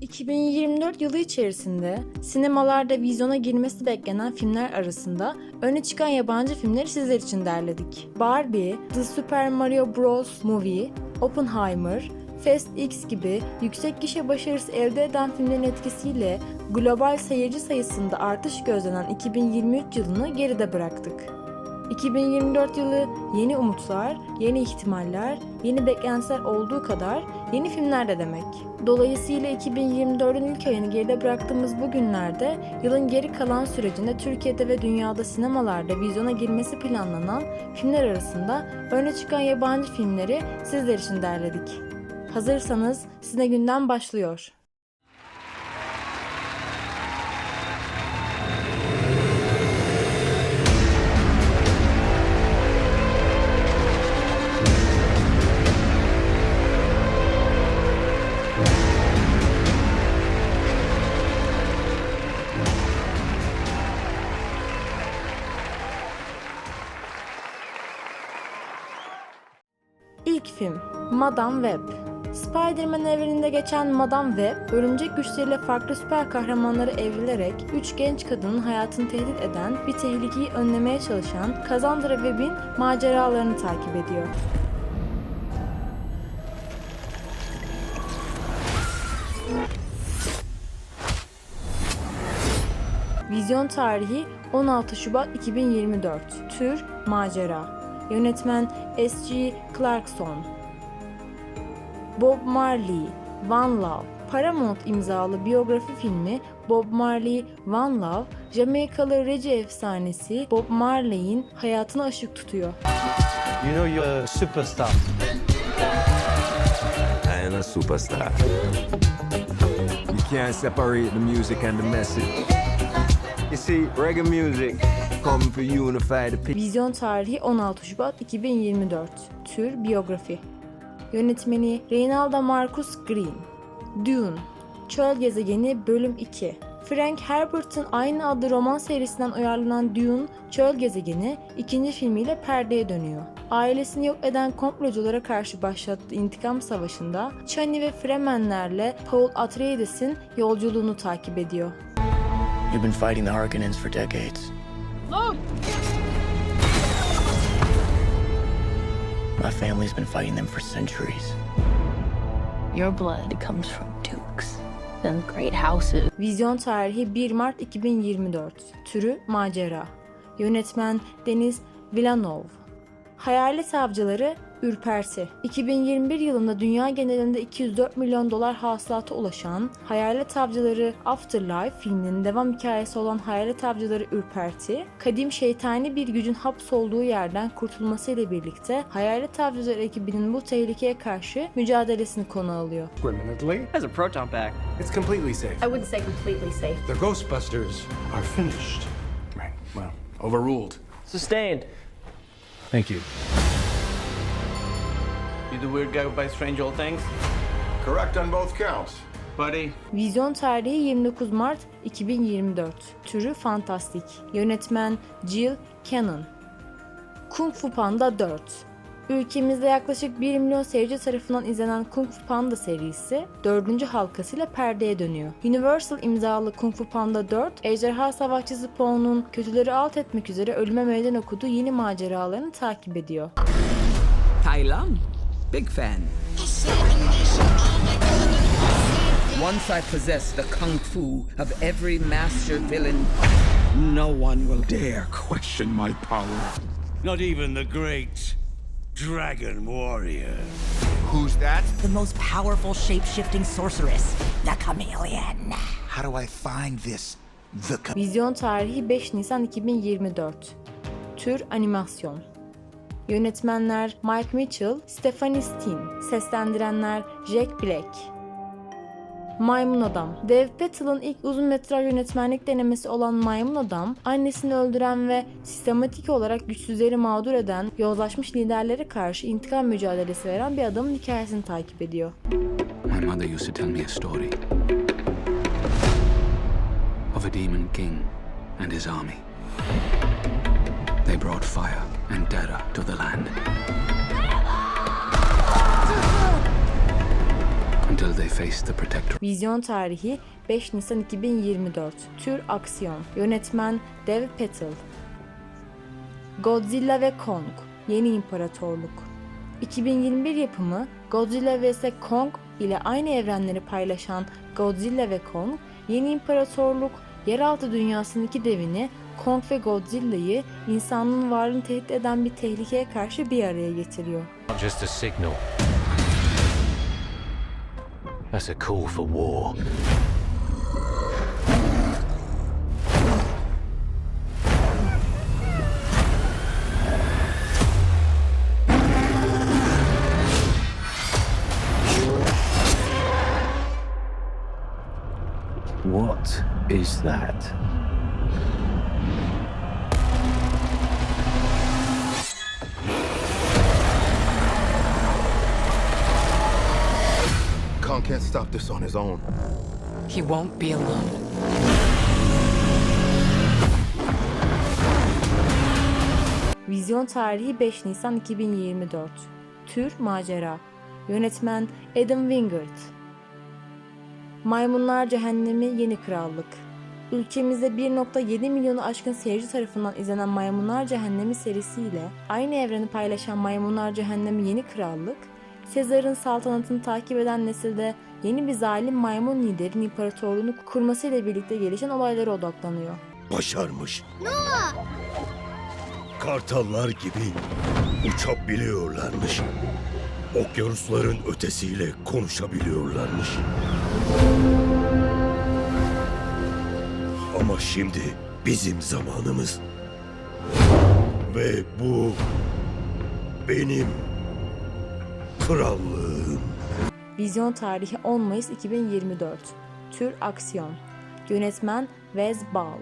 2024 yılı içerisinde sinemalarda vizyona girmesi beklenen filmler arasında öne çıkan yabancı filmleri sizler için derledik. Barbie, The Super Mario Bros. Movie, Oppenheimer, Fast X gibi yüksek gişe başarısı elde eden filmlerin etkisiyle global seyirci sayısında artış gözlenen 2023 yılını geride bıraktık. 2024 yılı yeni umutlar, yeni ihtimaller, yeni beklentiler olduğu kadar yeni filmler de demek. Dolayısıyla 2024'ün ilk ayını geride bıraktığımız bu günlerde yılın geri kalan sürecinde Türkiye'de ve dünyada sinemalarda vizyona girmesi planlanan filmler arasında öne çıkan yabancı filmleri sizler için derledik. Hazırsanız Sine Günden başlıyor. Film Madame Web. Spider-Man evreninde geçen Madame Web, örümcek güçleriyle farklı süper kahramanları evrilerek üç genç kadının hayatını tehdit eden bir tehlikeyi önlemeye çalışan Cassandra Webb'in maceralarını takip ediyor. Vizyon tarihi 16 Şubat 2024. Tür macera. Yönetmen S.G. Clarkson. Bob Marley, One Love. Paramount imzalı biyografi filmi Bob Marley, One Love, Jamaikalı reggae efsanesi Bob Marley'in hayatına ışık tutuyor. You know you're a superstar. I am a superstar. You can't separate the music and the message. You see, reggae music Vizyon tarihi 16 Şubat 2024. Tür biyografi. Yönetmeni Reynaldo Marcus Green. Dune. Çöl Gezegeni Bölüm 2. Frank Herbert'ın aynı adlı roman serisinden uyarlanan Dune, Çöl Gezegeni ikinci filmiyle perdeye dönüyor. Ailesini yok eden komploculara karşı başlattığı intikam savaşında Chani ve Fremenlerle Paul Atreides'in yolculuğunu takip ediyor. You've been fighting the Harkonnens for decades. My family's been fighting them for centuries. Your blood comes from dukes and great houses. Vizyon tarihi 1 Mart 2024. Türü macera. Yönetmen Deniz Villeneuve. Hayalet Avcıları Ürperti. 2021 yılında dünya genelinde 204 milyon dolar hasılata ulaşan Hayalet Avcıları Afterlife filminin devam hikayesi olan Hayalet Avcıları Ürperti, kadim şeytani bir gücün hapsolduğu yerden kurtulmasıyla birlikte Hayalet Avcıları ekibinin bu tehlikeye karşı mücadelesini konu alıyor. permanently. Has a proton pack. It's completely safe. I wouldn't say completely safe. The Ghostbusters are finished. Right. Well, overruled. Sustained. Thank you. You the weird guy who buys strange old things? Correct on both counts. Buddy, Vizyon tarihi 29 Mart 2024. Türü fantastik. Yönetmen Jill Cannon. Kung Fu Panda 4. Ülkemizde yaklaşık 1 milyon seyirci tarafından izlenen Kung Fu Panda serisi 4. halkasıyla perdeye dönüyor. Universal imzalı Kung Fu Panda 4, ejderha savaşçısı Po'nun kötüleri alt etmek üzere ölüme meydan okuduğu yeni maceralarını takip ediyor. Tai Lung, big fan. Once I possess the kung fu of every master villain, no one will dare question my power. Not even the great Dragon Warrior. Who's that? the most powerful shape-shifting sorceress, the chameleon. How do I find this? The co- Vizyon tarihi 5 Nisan 2024. Tür animasyon. Yönetmenler Mike Mitchell, Stephanie Steen. Seslendirenler Jack Black. Maymun Adam. Dev Patel'ın ilk uzun metraj yönetmenlik denemesi olan Maymun Adam, annesini öldüren ve sistematik olarak güçsüzleri mağdur eden yozlaşmış liderlere karşı intikam mücadelesi veren bir adamın hikayesini takip ediyor. My mother used to tell me a story of a demon king and his army. They brought fire and terror to the land. until they face the Protector. Vizyon tarihi 5 Nisan 2024. Tür aksiyon. Yönetmen Dev Patel. Godzilla ve Kong. Yeni İmparatorluk. 2021 yapımı Godzilla vs Kong ile aynı evrenleri paylaşan Godzilla ve Kong, Yeni İmparatorluk, yeraltı dünyasının iki devini Kong ve Godzilla'yı insanlığın varlığını tehdit eden bir tehlikeye karşı bir araya getiriyor. Just a signal. That's a call for war. What is that? Can't stop this on his own. He won't be alone. Vizyon tarihi 5 Nisan 2024. Tür macera. Yönetmen Adam Wingard. Maymunlar Cehennemi Yeni Krallık. Ülkemizde 1.7 milyonu aşkın seyirci tarafından izlenen Maymunlar Cehennemi serisiyle aynı evreni paylaşan Maymunlar Cehennemi Yeni Krallık, Sezar'ın saltanatını takip eden nesilde yeni bir zalim maymun liderin imparatorluğunu kurmasıyla birlikte gelişen olaylara odaklanıyor. Başarmış. Kartallar gibi uçabiliyorlarmış. Okyanusların ötesiyle konuşabiliyorlarmış. Ama şimdi bizim zamanımız. Ve bu benim krallığım. Vizyon tarihi 10 Mayıs 2024. Tür aksiyon. Yönetmen Wes Ball.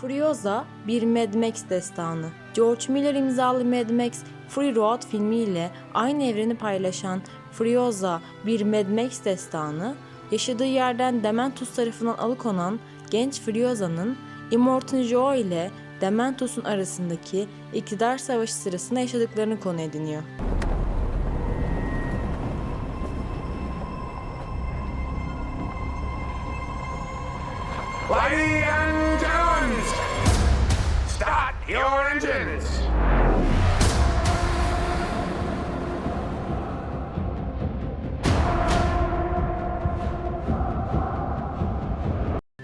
Furiosa bir Mad Max destanı. George Miller imzalı Mad Max Fury Road filmiyle aynı evreni paylaşan Furiosa bir Mad Max destanı, yaşadığı yerden Dementus tarafından alıkonan genç Furiosa'nın Immortan Joe ile Dementus'un arasındaki iktidar savaşı sırasında yaşadıklarını konu ediniyor. Ladies and gentlemen, start your engines.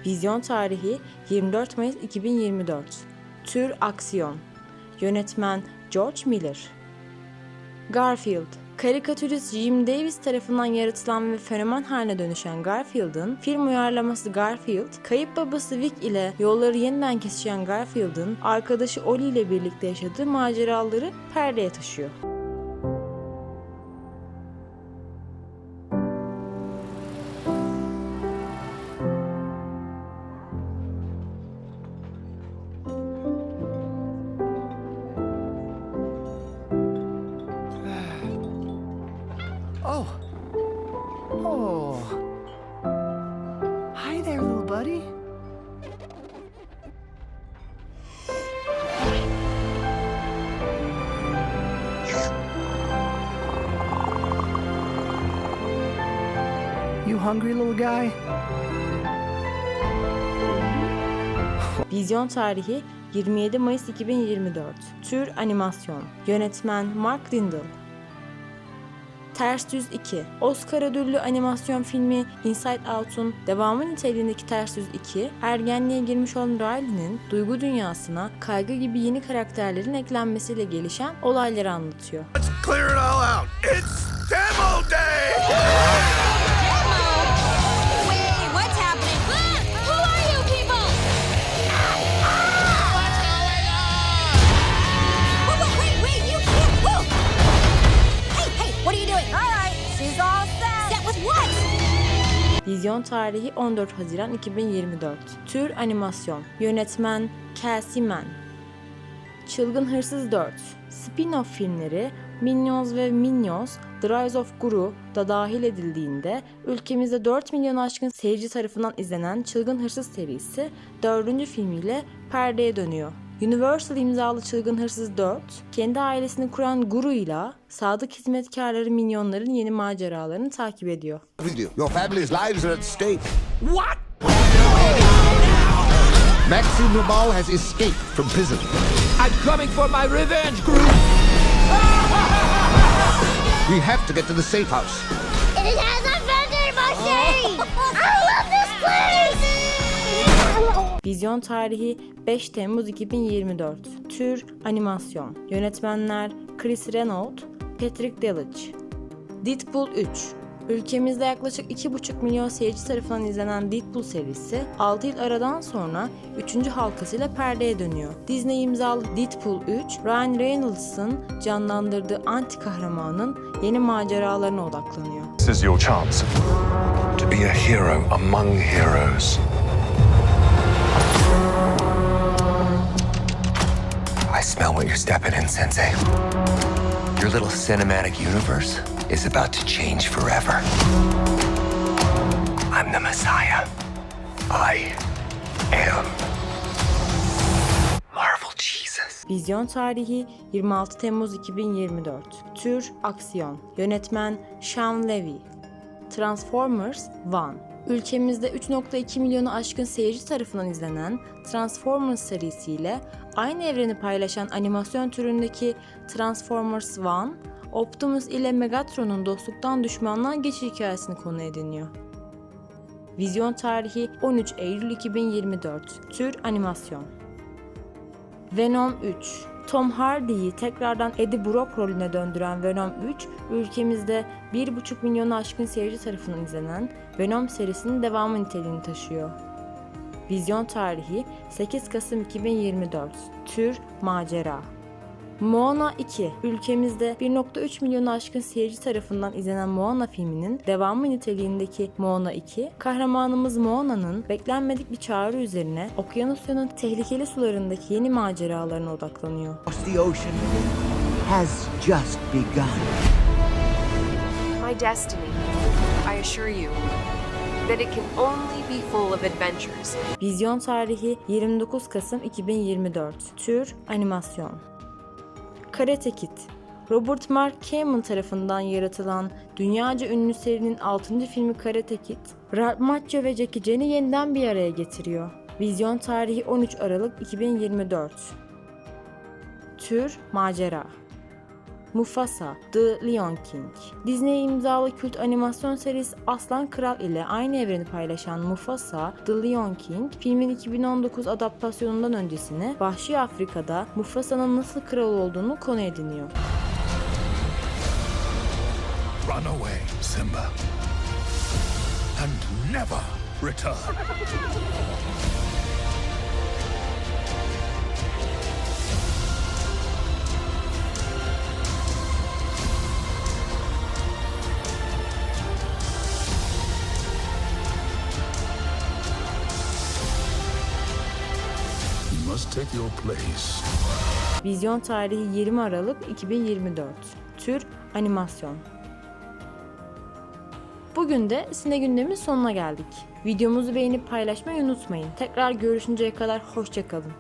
Vizyon tarihi 24 Mayıs 2024. Tür aksiyon. Yönetmen George Miller. Garfield Karikatürist Jim Davis tarafından yaratılan ve fenomen haline dönüşen Garfield'ın film uyarlaması Garfield, kayıp babası Vic ile yolları yeniden kesişen Garfield'ın arkadaşı Ollie ile birlikte yaşadığı maceraları perdeye taşıyor. Oh. Hi there, little buddy. You hungry, little guy? Vizyon tarihi 27 Mayıs 2024. Tür animasyon. Yönetmen Mark Lindell. Ters Düz 2. Oscar ödüllü animasyon filmi Inside Out'un devamı niteliğindeki Ters Düz 2, ergenliğe girmiş olan Riley'nin duygu dünyasına kaygı gibi yeni karakterlerin eklenmesiyle gelişen olayları anlatıyor. Clear it all out. It's Vizyon tarihi 14 Haziran 2024. Tür animasyon. Yönetmen Cassie Mann. Çılgın Hırsız 4. Spin-off filmleri Minions ve Minions The Rise of Gru da dahil edildiğinde ülkemizde 4 milyon aşkın seyirci tarafından izlenen Çılgın Hırsız serisi 4. filmiyle perdeye dönüyor. Universal imzalı Çılgın Hırsız 4, kendi ailesini kuran Guru ile sadık hizmetkarları minyonların yeni maceralarını takip ediyor. Your family's lives are at stake. What? Maxime Nubal has escaped from prison. I'm coming for my revenge, Groot! We have to get to the safe house. It has Vizyon tarihi 5 Temmuz 2024. Tür animasyon. Yönetmenler Chris Renaud, Patrick Delich. Deadpool 3. Ülkemizde yaklaşık 2,5 milyon seyirci tarafından izlenen Deadpool serisi 6 yıl aradan sonra 3. halkasıyla perdeye dönüyor. Disney imzalı Deadpool 3, Ryan Reynolds'ın canlandırdığı anti kahramanın yeni maceralarına odaklanıyor. This is your chance to be a hero among heroes. Smell what you're stepping in, Sensei. Your little cinematic universe is about to change forever. I'm the Messiah. I am. Vizyon tarihi 26 Temmuz 2024. Tür aksiyon. Yönetmen Sean Levy. Transformers One. Ülkemizde 3.2 milyonu aşkın seyirci tarafından izlenen Transformers serisiyle aynı evreni paylaşan animasyon türündeki Transformers One, Optimus ile Megatron'un dostluktan düşmanlığa geçiş hikayesini konu ediniyor. Vizyon tarihi 13 Eylül 2024. Tür animasyon. Venom 3 Tom Hardy'yi tekrardan Eddie Brock rolüne döndüren Venom 3, ülkemizde 1,5 milyonu aşkın seyirci tarafından izlenen Venom serisinin devamı niteliğini taşıyor. Vizyon tarihi 8 Kasım 2024. Tür macera. Moana 2 ülkemizde 1.3 milyonu aşkın seyirci tarafından izlenen Moana filminin devamı niteliğindeki Moana 2, kahramanımız Moana'nın beklenmedik bir çağrı üzerine okyanusyonun tehlikeli sularındaki yeni maceralarına odaklanıyor. The ocean has just begun. My destiny, assure you, that it can only be full of adventures. Vizyon tarihi 29 Kasım 2024. Tür animasyon. Karate Kid Robert Mark Kamen tarafından yaratılan dünyaca ünlü serinin 6. filmi Karate Kid, Ralph Macchio ve Jackie Chan'i yeniden bir araya getiriyor. Vizyon tarihi 13 Aralık 2024. Tür macera. Mufasa, The Lion King. Disney imzalı kült animasyon serisi Aslan Kral ile aynı evreni paylaşan Mufasa, The Lion King, filmin 2019 adaptasyonundan öncesini Vahşi Afrika'da Mufasa'nın nasıl kral olduğunu konu ediniyor. Run away, Simba. And never return. Take your place. Vizyon tarihi 20 Aralık 2024. Tür animasyon. Bugün de Sine Gündem'in sonuna geldik. Videomuzu beğenip paylaşmayı unutmayın. Tekrar görüşünceye kadar hoşçakalın.